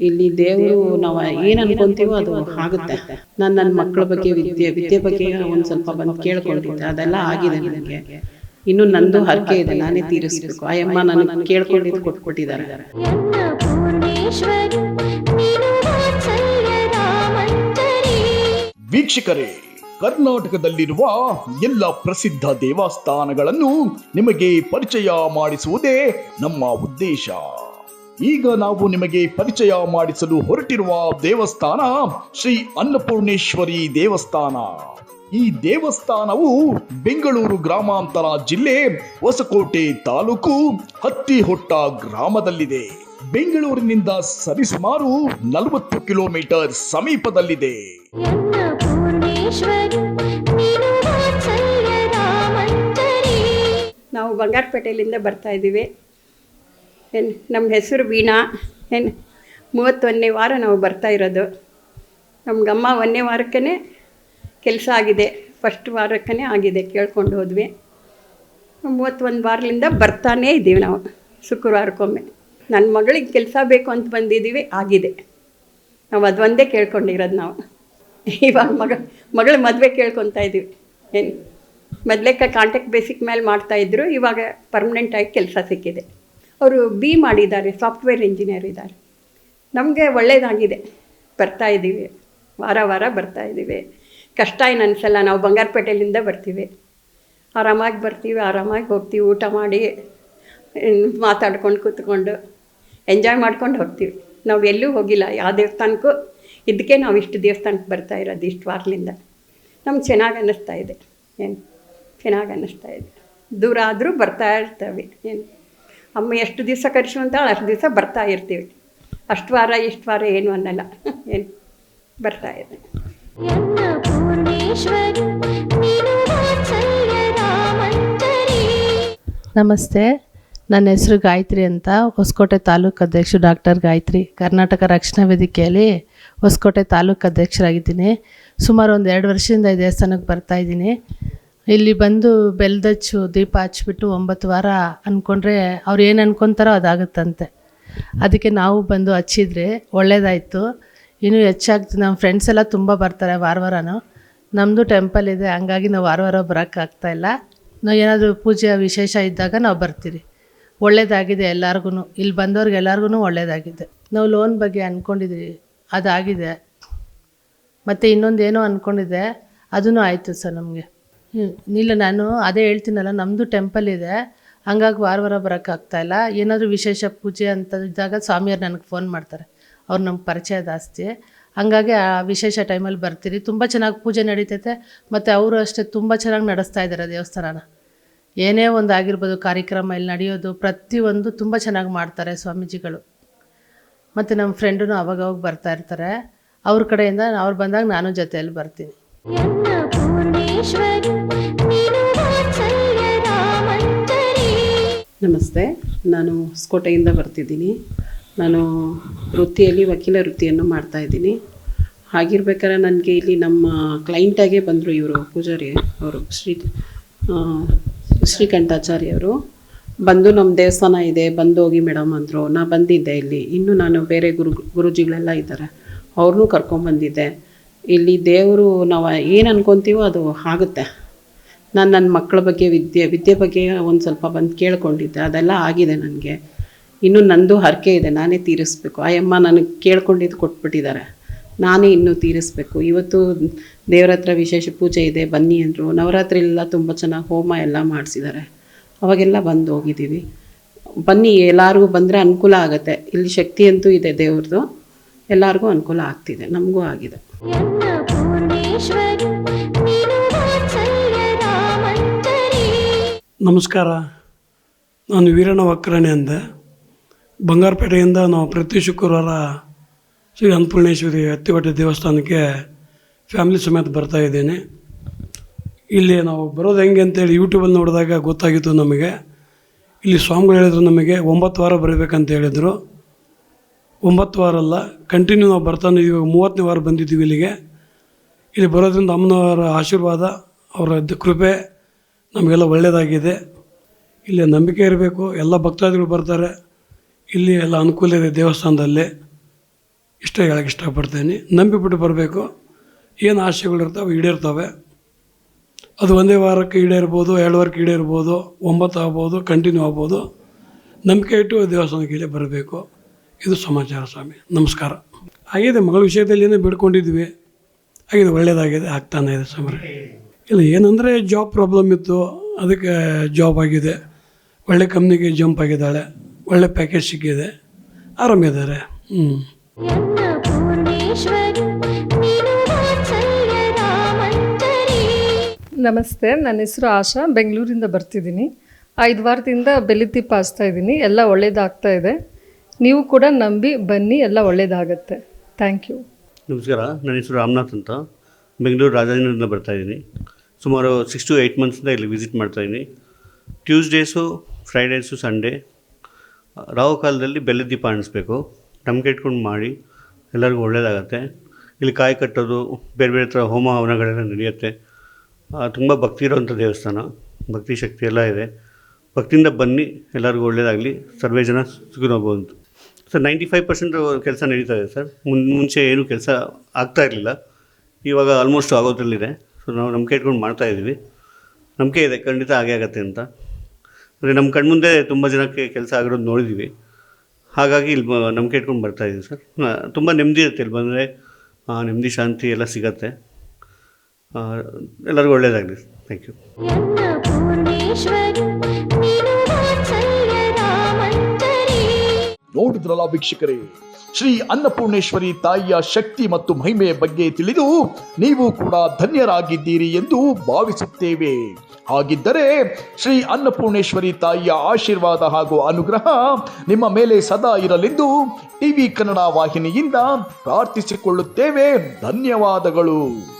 ಇಲ್ಲಿ ದೇವರು ನಾವು ಏನು ಅನ್ಕೊಂತೀವೋ ಅದು ಆಗುತ್ತೆ ನಾನು ನನ್ನ ಮಕ್ಕಳ ಬಗ್ಗೆ ವಿದ್ಯೆ ವಿದ್ಯೆ ಬಗ್ಗೆ ಒಂದು ಸ್ವಲ್ಪ ಬಂದು ಕೇಳ್ಕೊಂಡಿದ್ದೆ ಅದೆಲ್ಲ ಆಗಿದೆ ನನಗೆ. ಇನ್ನು ನಂದು ಹರಕೆ ಇದೆ. ನಾನೇ ತೀರಿಸ್ಬೇಕು. ಆ ಅಮ್ಮ ನನಗೆ ಕೇಳ್ಕೊಂಡಿದ್ದು ಕೊಟ್ಬಿಟ್ಟಿದ್ದಾರೆ. ವೀಕ್ಷಕರೇ ಕರ್ನಾಟಕದಲ್ಲಿರುವ ಎಲ್ಲ ಪ್ರಸಿದ್ಧ ದೇವಸ್ಥಾನಗಳನ್ನು ನಿಮಗೆ ಪರಿಚಯ ಮಾಡಿಸುವುದೇ ನಮ್ಮ ಉದ್ದೇಶ. ಈಗ ನಾವು ನಿಮಗೆ ಪರಿಚಯ ಮಾಡಿಸಲು ಹೊರಟಿರುವ ದೇವಸ್ಥಾನ ಶ್ರೀ ಅನ್ನಪೂರ್ಣೇಶ್ವರಿ ದೇವಸ್ಥಾನ. ಈ ದೇವಸ್ಥಾನವು ಬೆಂಗಳೂರು ಗ್ರಾಮಾಂತರ ಜಿಲ್ಲೆ ಹೊಸಕೋಟೆ ತಾಲೂಕು ಹತ್ತಿಹೊಟ್ಟ ಗ್ರಾಮದಲ್ಲಿದೆ. ಬೆಂಗಳೂರಿನಿಂದ ಸರಿಸುಮಾರು ನಲವತ್ತು ಕಿಲೋಮೀಟರ್ ಸಮೀಪದಲ್ಲಿದೆ. ನಾವು ಬಂಗಾರಪೇಟೆಯಲ್ಲಿಂದ ಬರ್ತಾ ಇದ್ದೀವಿ. ಏನು ನಮ್ಮ ಹೆಸರು ವೀಣಾ. ಏನು ಮೂವತ್ತೊಂದನೇ ವಾರ ನಾವು ಬರ್ತಾ ಇರೋದು. ನಮ್ಗಮ್ಮ ಒಂದನೇ ವಾರಕ್ಕೇ ಕೆಲಸ ಆಗಿದೆ. ಫಸ್ಟ್ ವಾರಕ್ಕೇ ಆಗಿದೆ ಕೇಳ್ಕೊಂಡು ಹೋದ್ವಿ. ಮೂವತ್ತೊಂದು ವಾರದಿಂದ ಬರ್ತಾನೇ ಇದ್ದೀವಿ ನಾವು ಶುಕ್ರವಾರಕ್ಕೊಮ್ಮೆ. ನನ್ನ ಮಗಳಿಗೆ ಕೆಲಸ ಬೇಕು ಅಂತ ಬಂದಿದ್ದೀವಿ, ಆಗಿದೆ. ನಾವು ಅದೊಂದೇ ಕೇಳ್ಕೊಂಡಿರೋದು ನಾವು. ಇವಾಗ ಮಗ, ಮಗಳ ಮದುವೆ ಕೇಳ್ಕೊತಾ ಇದ್ದೀವಿ. ಏನು, ಮೊದಲೇಕ ಕಾಂಟ್ಯಾಕ್ಟ್ ಬೇಸಿಕ್ ಮೇಲೆ ಮಾಡ್ತಾಯಿದ್ರು ಇವಾಗ ಪರ್ಮನೆಂಟಾಗಿ ಕೆಲಸ ಸಿಕ್ಕಿದೆ. ಅವರು ಬಿ ಮಾಡಿದ್ದಾರೆ ಸಾಫ್ಟ್ವೇರ್ ಇಂಜಿನಿಯರ್ ಇದ್ದಾರೆ. ನಮಗೆ ಒಳ್ಳೆಯದಾಗಿದೆ ಬರ್ತಾ ಇದ್ದೀವಿ. ವಾರ ವಾರ ಬರ್ತಾ ಇದ್ದೀವಿ. ಕಷ್ಟ ಏನು ಅನಿಸಲ್ಲ ನಾವು ಬಂಗಾರಪೇಟೆಯಿಂದ ಬರ್ತೀವಿ. ಆರಾಮಾಗಿ ಬರ್ತೀವಿ, ಆರಾಮಾಗಿ ಹೋಗ್ತೀವಿ, ಊಟ ಮಾಡಿ ಮಾತಾಡ್ಕೊಂಡು ಕೂತ್ಕೊಂಡು ಎಂಜಾಯ್ ಮಾಡ್ಕೊಂಡು ಹೋಗ್ತೀವಿ. ನಾವು ಎಲ್ಲೂ ಹೋಗಿಲ್ಲ, ಯಾವ ದೇವಸ್ಥಾನಕ್ಕೂ. ಇದಕ್ಕೆ ನಾವು ಇಷ್ಟು ದೇವಸ್ಥಾನಕ್ಕೆ ಬರ್ತಾ ಇರೋದು ಇಷ್ಟು ವಾರದಿಂದ. ನಮ್ಗೆ ಚೆನ್ನಾಗಿ ಅನ್ನಿಸ್ತಾ ಇದೆ. ಏನು? ಚೆನ್ನಾಗಿ ಅನ್ನಿಸ್ತಾ ಇದೆ. ದೂರ ಆದರೂ ಬರ್ತಾ ಇರ್ತವೆ. ಏನು? ಅಮ್ಮ ಎಷ್ಟು ದಿವಸ ಕರೆಸು ಅಂತಾಳೆ ಅಷ್ಟು ದಿವಸ ಬರ್ತಾ ಇರ್ತೀವಿ. ಅಷ್ಟು ವಾರ ಇಷ್ಟು ವಾರ ಏನು ಅನ್ನಲ್ಲ. ಏನು? ಬರ್ತಾ ಇದೆ. ನಮಸ್ತೆ. ನನ್ನ ಹೆಸರು ಗಾಯತ್ರಿ ಅಂತ. ಹೊಸಕೋಟೆ ತಾಲೂಕು ಅಧ್ಯಕ್ಷರು ಡಾಕ್ಟರ್ ಗಾಯತ್ರಿ ಕರ್ನಾಟಕ ರಕ್ಷಣಾ ವೇದಿಕೆಯಲ್ಲಿ ಹೊಸಕೋಟೆ ತಾಲೂಕು ಅಧ್ಯಕ್ಷರಾಗಿದ್ದೀನಿ. ಸುಮಾರು ಒಂದು ಎರಡು ವರ್ಷದಿಂದ ಈ ದೇವಸ್ಥಾನಕ್ಕೆ ಬರ್ತಾ ಇದ್ದೀನಿ. ಇಲ್ಲಿ ಬಂದು ಬೆಲ್ದಚ್ಚು ದೀಪ ಹಚ್ಬಿಟ್ಟು ಒಂಬತ್ತು ವಾರ ಅಂದ್ಕೊಂಡ್ರೆ ಅವ್ರು ಏನು ಅನ್ಕೊತಾರೋ ಅದಾಗುತ್ತಂತೆ. ಅದಕ್ಕೆ ನಾವು ಬಂದು ಹಚ್ಚಿದ್ರೆ ಒಳ್ಳೇದಾಯಿತು. ಇನ್ನೂ ಹೆಚ್ಚಾಗ್ತದೆ ನಮ್ಮ ಫ್ರೆಂಡ್ಸ್ ಎಲ್ಲ ತುಂಬ ಬರ್ತಾರೆ ವಾರ ವಾರನೂ. ನಮ್ಮದು ಟೆಂಪಲ್ ಇದೆ, ಹಂಗಾಗಿ ನಾವು ವಾರ ವಾರ ಬರೋಕ್ಕಾಗ್ತಾ ಇಲ್ಲ. ನಾವು ಏನಾದರೂ ಪೂಜೆ ವಿಶೇಷ ಇದ್ದಾಗ ನಾವು ಬರ್ತೀರಿ. ಒಳ್ಳೇದಾಗಿದೆ ಎಲ್ಲರಿಗೂ ಇಲ್ಲಿ ಬಂದವ್ರಿಗೆ ಎಲ್ಲರಿಗೂ ಒಳ್ಳೇದಾಗಿದೆ. ನಾವು ಲೋನ್ ಬಗ್ಗೆ ಅಂದ್ಕೊಂಡಿದ್ವಿ ಅದಾಗಿದೆ. ಮತ್ತು ಇನ್ನೊಂದು ಏನೋ ಅಂದ್ಕೊಂಡಿದ್ದೆ ಅದೂ ಆಯಿತು ಸರ್ ನಮಗೆ. ಇಲ್ಲ ನಾನು ಅದೇ ಹೇಳ್ತೀನಲ್ಲ ನಮ್ಮದು ಟೆಂಪಲ್ ಇದೆ. ಹಂಗಾಗಿ ವಾರ ವಾರ ಬರೋಕ್ಕಾಗ್ತಾ ಇಲ್ಲ. ಏನಾದರೂ ವಿಶೇಷ ಪೂಜೆ ಅಂತ ಇದ್ದಾಗ ಸ್ವಾಮಿಯವ್ರು ನನಗೆ ಫೋನ್ ಮಾಡ್ತಾರೆ. ಅವ್ರು ನಮ್ಗೆ ಪರಿಚಯ ಜಾಸ್ತಿ. ಹಂಗಾಗಿ ಆ ವಿಶೇಷ ಟೈಮಲ್ಲಿ ಬರ್ತೀರಿ. ತುಂಬ ಚೆನ್ನಾಗಿ ಪೂಜೆ ನಡೀತೈತೆ. ಮತ್ತು ಅವರು ಅಷ್ಟೇ ತುಂಬ ಚೆನ್ನಾಗಿ ನಡೆಸ್ತಾ ಇದ್ದಾರೆ ದೇವಸ್ಥಾನನ. ಏನೇ ಒಂದು ಆಗಿರ್ಬೋದು, ಕಾರ್ಯಕ್ರಮ ಇಲ್ಲಿ ನಡೆಯೋದು ಪ್ರತಿಯೊಂದು ತುಂಬ ಚೆನ್ನಾಗಿ ಮಾಡ್ತಾರೆ ಸ್ವಾಮೀಜಿಗಳು. ಮತ್ತು ನಮ್ಮ ಫ್ರೆಂಡೂ ಅವಾಗವಾಗ ಬರ್ತಾ ಇರ್ತಾರೆ. ಅವ್ರ ಕಡೆಯಿಂದ ಅವ್ರು ಬಂದಾಗ ನಾನು ಜೊತೆಯಲ್ಲಿ ಬರ್ತೀನಿ. ನಮಸ್ತೆ. ನಾನು ಹೊಸಕೋಟೆಯಿಂದ ಬರ್ತಿದ್ದೀನಿ. ನಾನು ವೃತ್ತಿಯಲ್ಲಿ ವಕೀಲ ವೃತ್ತಿಯನ್ನು ಮಾಡ್ತಾ ಇದ್ದೀನಿ. ಹಾಗಿರ್ಬೇಕಾದ್ರೆ ನನಗೆ ಇಲ್ಲಿ ನಮ್ಮ ಕ್ಲೈಂಟಾಗೆ ಬಂದರು ಇವರು ಪೂಜಾರಿ ಅವರು ಶ್ರೀ ಆ, ಶ್ರೀಕಂಠಾಚಾರ್ಯ ಅವರು. ಬಂದು ನಮ್ಮ ದೇವಸ್ಥಾನ ಇದೆ ಬಂದು ಹೋಗಿ ಮೇಡಮ್ ಅಂದರು. ನಾ ಬಂದಿದ್ದೆ ಇಲ್ಲಿ. ಇನ್ನೂ ನಾನು ಬೇರೆ ಗುರು ಗುರುಜಿಗಳೆಲ್ಲ ಇದ್ದಾರೆ. ಅವ್ರನ್ನೂ ಕರ್ಕೊಂಡ್ಬಂದಿದ್ದೆ ಇಲ್ಲಿ ದೇವರು ನಾವು ಏನು ಅನ್ಕೊತೀವೋ ಅದು ಆಗುತ್ತೆ. ನಾನು ನನ್ನ ಮಕ್ಕಳ ಬಗ್ಗೆ ವಿದ್ಯೆ ವಿದ್ಯೆ ಬಗ್ಗೆ ಒಂದು ಸ್ವಲ್ಪ ಬಂದು ಕೇಳ್ಕೊಂಡಿದ್ದೆ. ಅದೆಲ್ಲ ಆಗಿದೆ ನನಗೆ. ಇನ್ನು ನಂದು ಹರಕೆ ಇದೆ, ನಾನೇ ತೀರಿಸ್ಬೇಕು. ಆ ಅಮ್ಮ ನನಗೆ ಕೇಳ್ಕೊಂಡಿದ್ದು ಕೊಟ್ಬಿಟ್ಟಿದ್ದಾರೆ ನಾನೇ ಇನ್ನೂ ತೀರಿಸ್ಬೇಕು. ಇವತ್ತು ದೇವ್ರ ಹತ್ರ ವಿಶೇಷ ಪೂಜೆ ಇದೆ, ಬನ್ನಿ ಅಂದರು. ನವರಾತ್ರಿ ಎಲ್ಲ ತುಂಬ ಚೆನ್ನಾಗಿ ಹೋಮ ಎಲ್ಲ ಮಾಡಿಸಿದ್ದಾರೆ ಅವಾಗೆಲ್ಲ ಬಂದು ಹೋಗಿದ್ದೀವಿ ಬನ್ನಿ, ಎಲ್ಲರಿಗೂ ಬಂದರೆ ಅನುಕೂಲ ಆಗುತ್ತೆ. ಇಲ್ಲಿ ಶಕ್ತಿ ಅಂತೂ ಇದೆ ದೇವ್ರದ್ದು ಎಲ್ಲರಿಗೂ ಅನುಕೂಲ ಆಗ್ತಿದೆ. ನಮಗೂ ಆಗಿದೆ. ನಮಸ್ಕಾರ. ನಾನು ವೀರಣ್ಣ ವಕ್ರಣೆ ಅಂದೆ. ಬಂಗಾರಪೇಟೆಯಿಂದ ನಾವು ಪ್ರತಿ ಶುಕ್ರವಾರ ಶ್ರೀ ಅನ್ನಪೂರ್ಣೇಶ್ವರಿ ಹತ್ತಿವಟ್ಟೆ ದೇವಸ್ಥಾನಕ್ಕೆ ಫ್ಯಾಮಿಲಿ ಸಮೇತ ಬರ್ತಾ ಇದ್ದೀನಿ. ಇಲ್ಲಿ ನಾವು ಬರೋದು ಹೆಂಗೆ ಅಂತೇಳಿ ಯೂಟ್ಯೂಬಲ್ಲಿ ನೋಡಿದಾಗ ಗೊತ್ತಾಗಿತ್ತು ನಮಗೆ. ಇಲ್ಲಿ ಸ್ವಾಮಿಗಳು ಹೇಳಿದ್ರು ನಮಗೆ, ಒಂಬತ್ತು ವಾರ ಬರಬೇಕಂತ ಹೇಳಿದರು. ಒಂಬತ್ತು ವಾರ ಅಲ್ಲ ಕಂಟಿನ್ಯೂ ನಾವು ಬರ್ತಾನೆ ಇವಾಗ ಮೂವತ್ತನೇ ವಾರ ಬಂದಿದ್ದೀವಿ ಇಲ್ಲಿಗೆ. ಇಲ್ಲಿ ಬರೋದ್ರಿಂದ ಅಮ್ಮನವರ ಆಶೀರ್ವಾದ ಅವರ ಕೃಪೆ ನಮಗೆಲ್ಲ ಒಳ್ಳೆಯದಾಗಿದೆ ಇಲ್ಲಿ ನಂಬಿಕೆ ಇರಬೇಕು, ಎಲ್ಲ ಭಕ್ತಾದಿಗಳು ಬರ್ತಾರೆ. ಇಲ್ಲಿ ಎಲ್ಲ ಅನುಕೂಲ ಇದೆ ದೇವಸ್ಥಾನದಲ್ಲಿ. ಇಷ್ಟ ಹೇಳಕ್ಕೆ ಇಷ್ಟಪಡ್ತೀನಿ. ನಂಬಿಬಿಟ್ಟು ಬರಬೇಕು. ಏನು ಆಸೆಗಳಿರ್ತಾವೆ ಈಡೇರ್ತವೆ. ಅದು ಒಂದೇ ವಾರಕ್ಕೆ ಈಡೇರ್ಬೋದು, ಎರಡು ವಾರಕ್ಕೆ ಈಡೇರ್ಬೋದು, ಒಂಬತ್ತು ಆಗ್ಬೋದು, ಕಂಟಿನ್ಯೂ ಆಗ್ಬೋದು. ನಂಬಿಕೆ ಇಟ್ಟು ದೇವಸ್ಥಾನಕ್ಕೆ ಇಲ್ಲೇ ಬರಬೇಕು. ಇದು ಸಮಾಚಾರ ಸ್ವಾಮಿ. ನಮಸ್ಕಾರ. ಆಗಿದೆ ಮಗಳ ವಿಷಯದಲ್ಲಿ ಏನೇ ಬಿಡ್ಕೊಂಡಿದ್ವಿ. ಆಗಿದೆ ಒಳ್ಳೆಯದಾಗಿದೆ ಆಗ್ತಾನೆ ಇದೆ ಸ್ವಾಮಿ. ಇಲ್ಲ ಏನಂದರೆ ಜಾಬ್ ಪ್ರಾಬ್ಲಮ್ ಇತ್ತು ಅದಕ್ಕೆ ಜಾಬ್ ಆಗಿದೆ. ಒಳ್ಳೆ ಕಂಪ್ನಿಗೆ ಜಂಪ್ ಆಗಿದ್ದಾಳೆ. ಒಳ್ಳೆ ಪ್ಯಾಕೇಜ್ ಸಿಕ್ಕಿದೆ. ಆರಾಮಿದ್ದಾರೆ ಹ್ಞೂ ನಮಸ್ತೆ ನನ್ನ ಹೆಸರು ಆಶಾ ಬೆಂಗಳೂರಿಂದ ಬರ್ತಿದ್ದೀನಿ. ಐದು ವಾರದಿಂದ ಬೆಲಿದೀಪ ಹಚ್ತಾ ಇದ್ದೀನಿ. ಎಲ್ಲ ಒಳ್ಳೇದಾಗ್ತಾ ಇದೆ. ನೀವು ಕೂಡ ನಂಬಿ ಬನ್ನಿ ಎಲ್ಲ ಒಳ್ಳೇದಾಗತ್ತೆ. ಥ್ಯಾಂಕ್ ಯು ನಮಸ್ಕಾರ ನನ್ನ ಹೆಸರು ರಾಮನಾಥ್ ಅಂತ. ಬೆಂಗಳೂರು ರಾಜಾಜಿನಗರದಿಂದ ಬರ್ತಾಯಿದ್ದೀನಿ ಸುಮಾರು ಸಿಕ್ಸ್ ಟು ಏಯ್ಟ್ ಮಂತ್ಸಿಂದ ಇಲ್ಲಿ ವಿಸಿಟ್ ಮಾಡ್ತಾಯಿದ್ದೀನಿ ಟ್ಯೂಸ್ಡೇಸು ಫ್ರೈಡೇಸು ಸಂಡೇ ರಾವು ಕಾಲದಲ್ಲಿ ಬೆಲ್ಲದ ದೀಪ ಅಣಿಸ್ಬೇಕು ನಂಬಿಕೆ ಇಟ್ಕೊಂಡು ಮಾಡಿ, ಎಲ್ಲರಿಗೂ ಒಳ್ಳೆಯದಾಗತ್ತೆ ಇಲ್ಲಿ ಕಾಯಿ ಕಟ್ಟೋದು, ಬೇರೆ ಬೇರೆ ಥರ ಹೋಮ ಹವನಗಳೆಲ್ಲ ನಡೆಯುತ್ತೆ. ತುಂಬ ಭಕ್ತಿ ಇರೋವಂಥ ದೇವಸ್ಥಾನ, ಭಕ್ತಿ ಶಕ್ತಿ ಎಲ್ಲ ಇದೆ. ಭಕ್ತಿಯಿಂದ ಬನ್ನಿ, ಎಲ್ಲರಿಗೂ ಒಳ್ಳೆಯದಾಗಲಿ ಸರ್ವೇ ಜನ ಸುಖಿನೋಗ್ಬೋದು ಸರ್ ನೈಂಟಿ ಫೈವ್ ಪರ್ಸೆಂಟ್ ಕೆಲಸ ನಡೀತಾ ಇದೆ ಸರ್. ಮುನ್, ಮುಂಚೆ ಏನೂ ಕೆಲಸ ಆಗ್ತಾ ಇರಲಿಲ್ಲ. ಇವಾಗ ಆಲ್ಮೋಸ್ಟ್ ಆಗೋದ್ರಲ್ಲಿದೆ. ಸೊ ನಾವು ನಂಬಿಕೆ ಇಟ್ಕೊಂಡು ಮಾಡ್ತಾ ಇದ್ದೀವಿ. ನಂಬಿಕೆ ಇದೆ ಖಂಡಿತ ಹಾಗೆ ಆಗತ್ತೆ ಅಂತ. ಅಂದರೆ ನಮ್ಮ ಕಣ್ಮುಂದೆ ತುಂಬ ಜನಕ್ಕೆ ಕೆಲಸ ಆಗಿರೋದು ನೋಡಿದ್ದೀವಿ ಹಾಗಾಗಿ ಇಲ್ಲಿ ನಂಬಿಕೆ ಇಟ್ಕೊಂಡು ಬರ್ತಾ ಇದ್ದೀವಿ ಸರ್. ತುಂಬ ನೆಮ್ಮದಿ ಇರುತ್ತೆ ಇಲ್ಲಿ ಬಂದರೆ. ನೆಮ್ಮದಿ ಶಾಂತಿ ಎಲ್ಲ ಸಿಗತ್ತೆ. ಎಲ್ಲರಿಗೂ ಒಳ್ಳೆಯದಾಗಲಿ ಥ್ಯಾಂಕ್ ಯು ನೋಡಿದ್ರಲ್ಲ ವೀಕ್ಷಕರೇ ಶ್ರೀ ಅನ್ನಪೂರ್ಣೇಶ್ವರಿ ತಾಯಿಯ ಶಕ್ತಿ ಮತ್ತು ಮಹಿಮೆಯ ಬಗ್ಗೆ ತಿಳಿದು ನೀವು ಕೂಡ ಧನ್ಯರಾಗಿದ್ದೀರಿ ಎಂದು ಭಾವಿಸುತ್ತೇವೆ. ಹಾಗಿದ್ದರೆ ಶ್ರೀ ಅನ್ನಪೂರ್ಣೇಶ್ವರಿ ತಾಯಿಯ ಆಶೀರ್ವಾದ ಹಾಗೂ ಅನುಗ್ರಹ ನಿಮ್ಮ ಮೇಲೆ ಸದಾ ಇರಲೆಂದು ಟಿವಿ ಕನ್ನಡ ವಾಹಿನಿಯಿಂದ ಪ್ರಾರ್ಥಿಸಿಕೊಳ್ಳುತ್ತೇವೆ. ಧನ್ಯವಾದಗಳು.